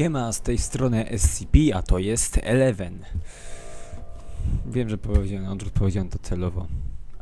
Siema, z tej strony SCP, a to jest Eleven. Wiem, że powiedziałem na odwrót, powiedziałem to celowo.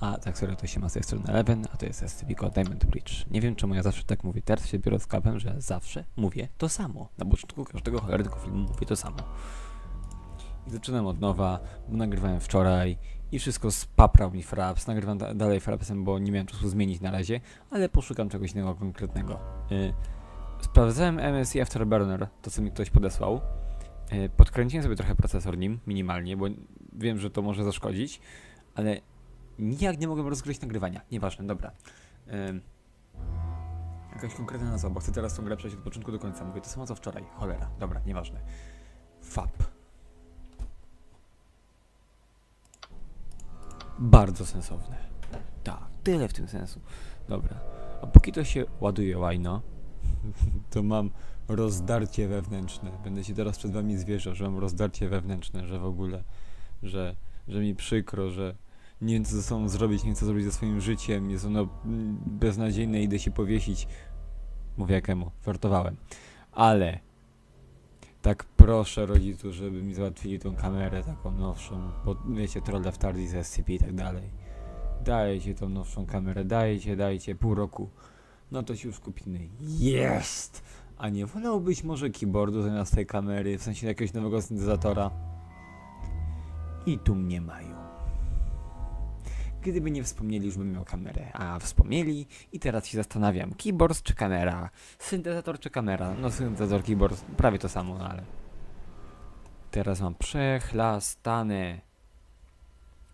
A tak, serio, to siema z tej strony Eleven, a to jest SCP Code Diamond Bridge. Nie wiem, czemu ja zawsze tak mówię. Teraz się biorę z kapem, że zawsze mówię to samo. Na początku każdego cholernego filmu mówię to samo. I zaczynam od nowa, bo nagrywałem wczoraj i wszystko spaprał mi fraps. Nagrywam da dalej frapsem, bo nie miałem czasu zmienić na razie, ale poszukam czegoś innego konkretnego. Y Sprawdzałem MSI Afterburner, to co mi ktoś podesłał. Yy, Podkręciłem sobie trochę procesor nim, minimalnie, bo wiem, że to może zaszkodzić, ale nijak nie mogłem rozgryźć nagrywania. Nieważne, dobra. Jakaś konkretna nazwa, bo chcę teraz tą grę przejść od początku do końca. Mówię to samo co wczoraj. Cholera, dobra, nieważne. FAP. Bardzo sensowne. Tak, tyle w tym sensu. Dobra. A póki to się ładuje łajno, to mam rozdarcie wewnętrzne. Będę się teraz przed wami zwierzał, że mam rozdarcie wewnętrzne, że w ogóle, że, że mi przykro, że nie wiem co ze sobą zrobić, nie zrobić ze swoim życiem, jest ono beznadziejne, idę się powiesić. Mówię jakiemu, żartowałem. Ale tak proszę rodziców, żeby mi załatwili tą kamerę taką nowszą, bo wiecie, trolle w Tardis, SCP i tak dalej. Dajcie tą nowszą kamerę, dajcie, dajcie, pół roku no to się już kupimy. Jest! A nie wolałbyś może keyboardu zamiast tej kamery, w sensie jakiegoś nowego syntezatora? I tu mnie mają. Gdyby nie wspomnieli, już bym miał kamerę. A wspomnieli i teraz się zastanawiam. Keyboard czy kamera? Syntezator czy kamera? No syntezator, keyboard, prawie to samo, no ale... Teraz mam przechlastane.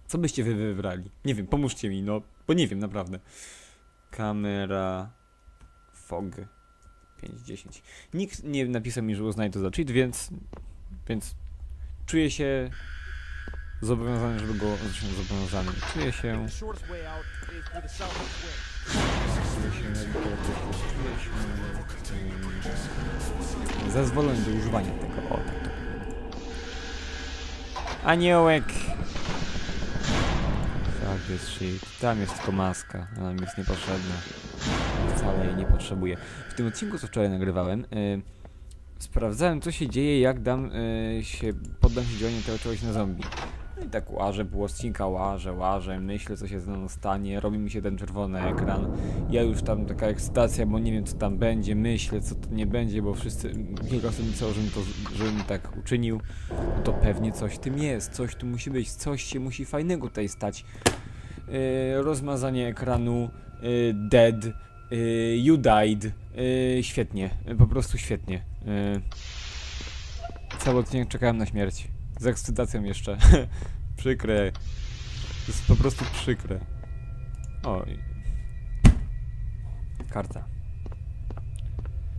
Co byście wy wybrali? Nie wiem, pomóżcie mi, no, bo nie wiem, naprawdę. Kamera... Fog 510. Nikt nie napisał mi, że uznaje to za cheat, więc, więc czuję się zobowiązany, żeby go, znaczy zobowiązany, czuję się, czuję się, czuję się zezwolony do używania tego, o, tak to. Aniołek! Tak jest shit, tam jest tylko maska, ona mi jest niepotrzebna. Wcale jej nie potrzebuję. W tym odcinku, co wczoraj nagrywałem, y, sprawdzałem, co się dzieje, jak dam y, się, poddam się działaniu tego czegoś na zombie. No i tak łażę, pół odcinka łażę, łażę, myślę, co się ze mną stanie, robi mi się ten czerwony ekran. Ja już tam taka ekscytacja, bo nie wiem, co tam będzie, myślę, co to nie będzie, bo wszyscy, kilka osób mi pisało, żebym, to, żebym tak uczynił. No to pewnie coś tym jest, coś tu musi być, coś się musi fajnego tutaj stać. Yy, rozmazanie ekranu, yy, dead, yy, you died, yy, świetnie, yy, po prostu świetnie. Yy. Cały czekałem na śmierć. Z ekscytacją jeszcze. przykre. To jest po prostu przykre. Oj. Karta.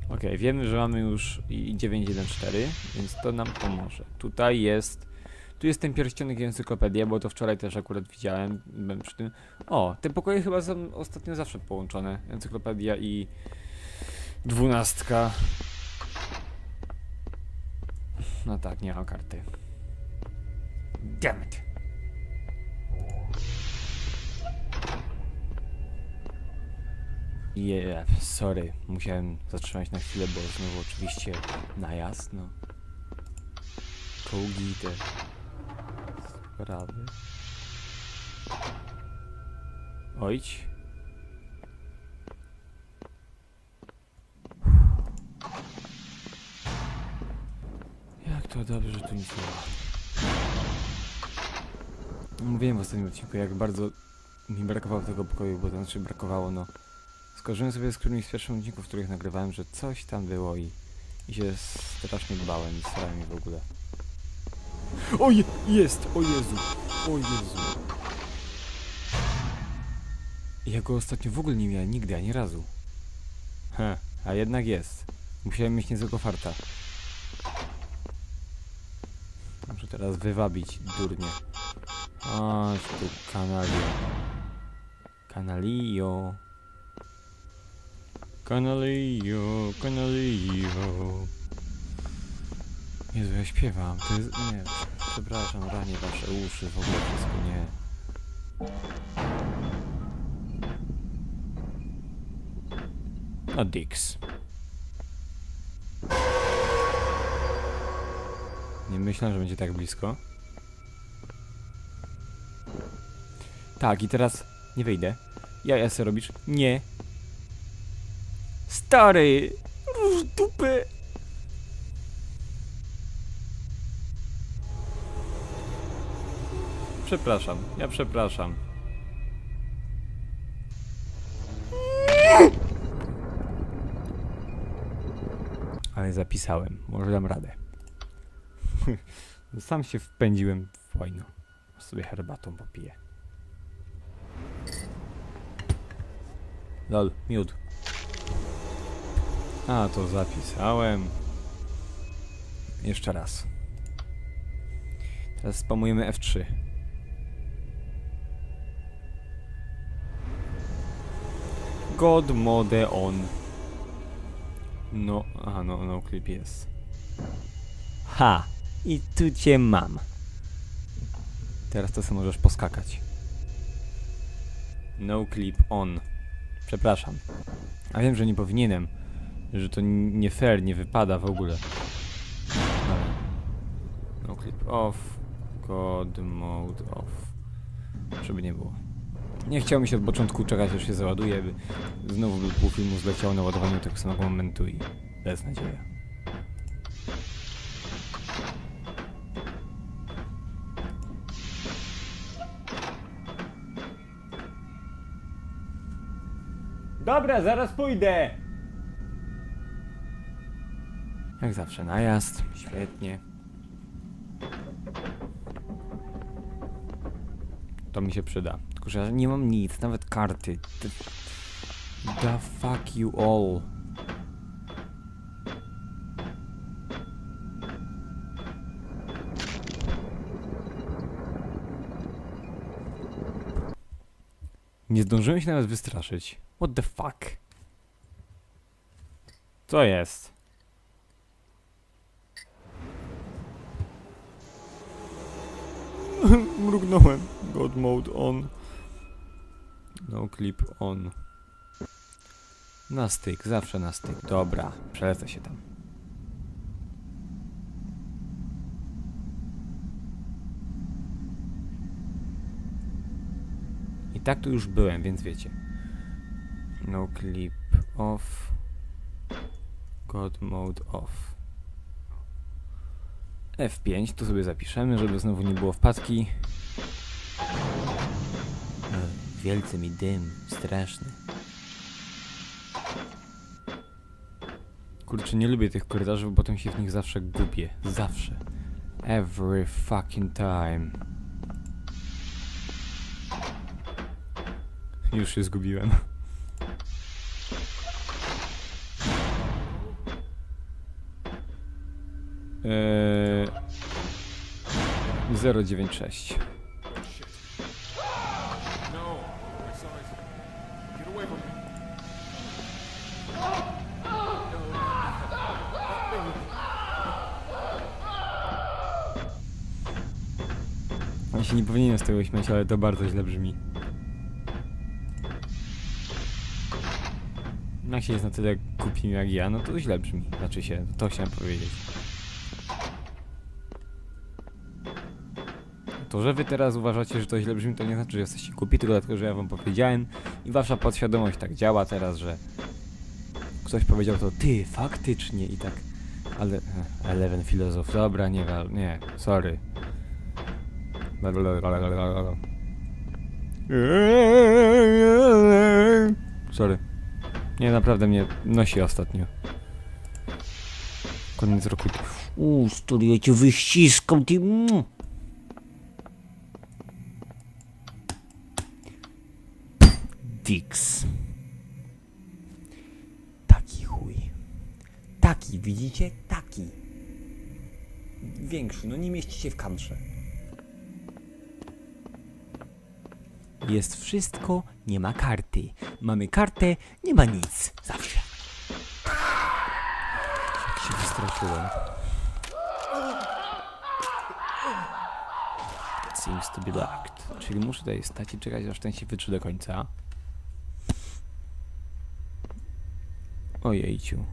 Okej, wiemy, że mamy już i 914, więc to nam pomoże. Tutaj jest tu jest ten pierścionek encyklopedia, bo to wczoraj też akurat widziałem, byłem przy tym. O, te pokoje chyba są ostatnio zawsze połączone. Encyklopedia i dwunastka. No tak, nie mam karty. Damn it. Yeah, sorry, musiałem zatrzymać na chwilę, bo znowu oczywiście najazd, no. Czołgi te sprawy. Ojdź. Jak to dobrze, że tu nic nie ma. Mówiłem w ostatnim odcinku, jak bardzo mi brakowało tego pokoju, bo to znaczy brakowało, no. Skojarzyłem sobie z którymś z pierwszych odcinków, w których nagrywałem, że coś tam było i, i się strasznie bałem i starałem w ogóle. O je, jest! O Jezu! O Jezu! Ja go ostatnio w ogóle nie miałem nigdy, ani razu. He, a jednak jest. Musiałem mieć niezłego farta. Muszę teraz wywabić, durnie. Chodź tu, kanalio. Kanalio. Kanalio, kanalio. Jezu, ja śpiewam. To jest... Nie, przepraszam, ranię wasze uszy, w ogóle wszystko nie. No Dix. Nie myślałem, że będzie tak blisko. Tak, i teraz nie wyjdę. Ja, ja robisz? Nie. Stary! Róż dupy! Przepraszam, ja przepraszam. Ale zapisałem, może dam radę. Sam się wpędziłem w wojnę. Sobie herbatą popiję. Lol, miód. A, to zapisałem. Jeszcze raz. Teraz spamujemy F3. God mode on. No, aha, no, no clip jest. Ha! I tu cię mam. Teraz to sobie możesz poskakać. No clip on. Przepraszam. A wiem, że nie powinienem. Że to nie fair, nie wypada w ogóle. No clip off. God mode off. Żeby nie było. Nie chciał mi się od początku czekać, aż się załaduje, by znowu by pół filmu zleciało na ładowaniu tego samego momentu i bez nadzieja. Dobra, zaraz pójdę! Jak zawsze najazd, świetnie. To mi się przyda. Tylko, że nie mam nic, nawet karty. The, the fuck you all. Nie zdążyłem się nawet wystraszyć. What the fuck? Co jest? Mrugnąłem. God mode on. No clip on. Na styk, zawsze na styk. Dobra, przelecę się tam. I tak tu już byłem, więc wiecie. No clip off. God mode off. F5, tu sobie zapiszemy, żeby znowu nie było wpadki. Wielce mi dym, straszny. Kurczę, nie lubię tych korytarzy, bo potem się w nich zawsze gubię. Zawsze. Every fucking time. Już się zgubiłem. Eee, 096. Ja się nie powinienem z tego śmiać, ale to bardzo źle brzmi. Jak się jest na tyle głupim jak ja, no to źle brzmi. Znaczy się, to chciałem powiedzieć. To, że wy teraz uważacie, że to źle brzmi, to nie znaczy, że jesteście głupi, tylko dlatego, że ja wam powiedziałem i wasza podświadomość tak działa teraz, że ktoś powiedział to ty, faktycznie i tak. Ale... eh, Eleven filozof, dobra, nie, nie, sorry. Sorry. Nie, naprawdę mnie nosi ostatnio. Koniec roku. Uuu, studio cię wyściskam, ty... mm. Dix. Taki chuj. Taki, widzicie? Taki. Większy, no nie mieści się w kadrze. Jest wszystko, nie ma karty. Mamy kartę, nie ma nic. Zawsze. Jak się wystraszyłem. Seems to be locked. Czyli muszę tutaj stać i czekać, aż ten się wytrzy do końca. Ojejciu.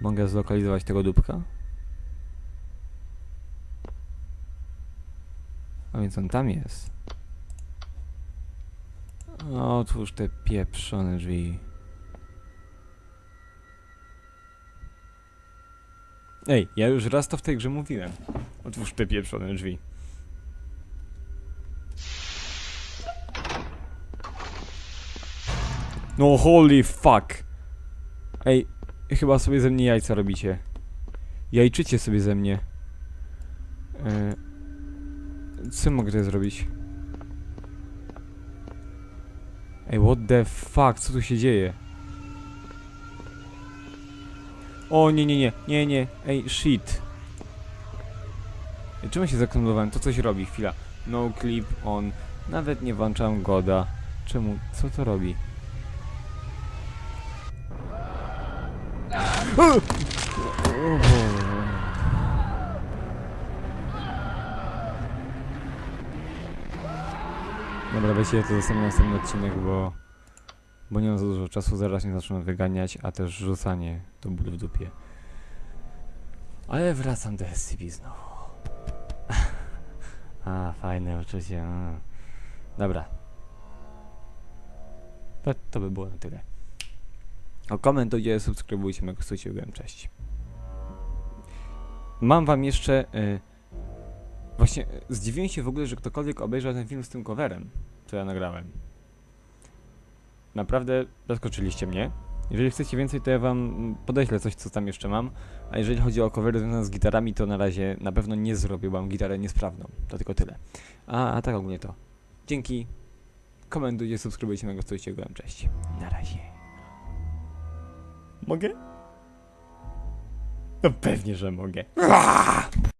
Mogę zlokalizować tego dupka? Więc on tam jest. Otwórz te pieprzone drzwi. Ej, ja już raz to w tej grze mówiłem. Otwórz te pieprzone drzwi. No holy fuck. Ej, chyba sobie ze mnie jajca robicie. Jajczycie sobie ze mnie. Co mogę tutaj zrobić? Ej, what the fuck, co tu się dzieje? O, nie, nie, nie, nie, nie, ej, shit. Czemu się zaknudowałem? To coś robi, chwila. No clip on. Nawet nie włączam goda. Czemu? Co to robi? O Boże. Dobra, wiecie, to zostanie następny odcinek, bo... Bo nie mam za dużo czasu, zaraz mnie zaczną wyganiać, a też rzucanie to ból w dupie. Ale wracam do SCP znowu. a, fajne uczucie. A. Dobra. To, to by było na tyle. O komentujcie, subskrybujcie, megastujcie, byłem, cześć. Mam wam jeszcze... Y, właśnie y, zdziwiłem się w ogóle, że ktokolwiek obejrzał ten film z tym coverem, co ja nagrałem. Naprawdę zaskoczyliście mnie. Jeżeli chcecie więcej, to ja wam podeślę coś, co tam jeszcze mam. A jeżeli chodzi o covery związane z gitarami, to na razie na pewno nie zrobię, bo mam gitarę niesprawną. To tylko tyle. A, a tak ogólnie to. Dzięki. Komentujcie, subskrybujcie, megastujcie, byłem, cześć. Na razie. Mogę? No pewnie, że mogę.